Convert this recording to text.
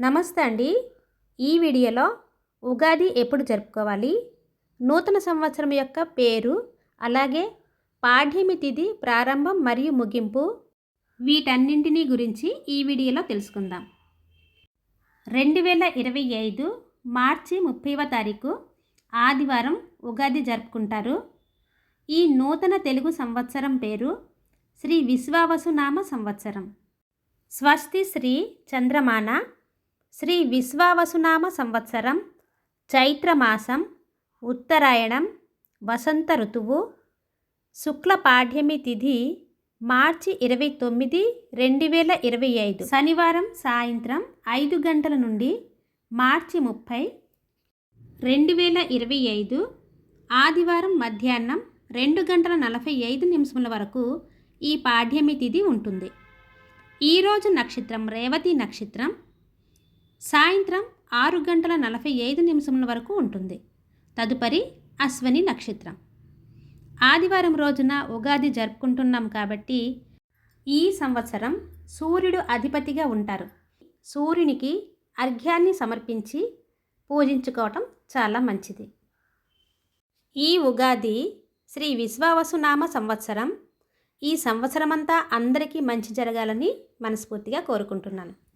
నమస్తే అండి. ఈ వీడియోలో ఉగాది ఎప్పుడు జరుపుకోవాలి? నూతన సంవత్సరం యొక్క పేరు అలాగే పాఠ్యమి తిథి ప్రారంభం మరియు ముగింపు వీటన్నింటినీ గురించి ఈ వీడియోలో తెలుసుకుందాం. రెండు వేల ఇరవై ఐదు మార్చి ముప్పైవ తారీఖు ఆదివారం ఉగాది జరుపుకుంటారు. ఈ నూతన తెలుగు సంవత్సరం పేరు శ్రీ విశ్వావసునామ సంవత్సరం. స్వస్తి శ్రీ చంద్రమాన శ్రీ విశ్వావసునామ సంవత్సరం చైత్రమాసం ఉత్తరాయణం వసంత ఋతువు శుక్ల పాఠ్యమి తిథి మార్చి ఇరవై తొమ్మిది రెండు వేల ఇరవై ఐదు. శనివారం సాయంత్రం ఐదు గంటల నుండి మార్చి ముప్పై రెండు వేల ఇరవై ఐదు. ఆదివారం మధ్యాహ్నం రెండు గంటల నలభై ఐదు నిమిషముల వరకు ఈ పాఠ్యమి తిథి ఉంటుంది. ఈరోజు నక్షత్రం రేవతి నక్షత్రం. సాయంత్రం ఆరు గంటల నలభై ఐదు నిమిషముల వరకు ఉంటుంది. తదుపరి అశ్వని నక్షత్రం. ఆదివారం రోజున ఉగాది జరుపుకుంటున్నాం కాబట్టి ఈ సంవత్సరం సూర్యుడు అధిపతిగా ఉంటారు. సూర్యునికి అర్ఘ్యాన్ని సమర్పించి పూజించుకోవటం చాలా మంచిది. ఈ ఉగాది శ్రీ విశ్వావసునామ సంవత్సరం. ఈ సంవత్సరమంతా అందరికీ మంచి జరగాలని మనస్ఫూర్తిగా కోరుకుంటున్నాను.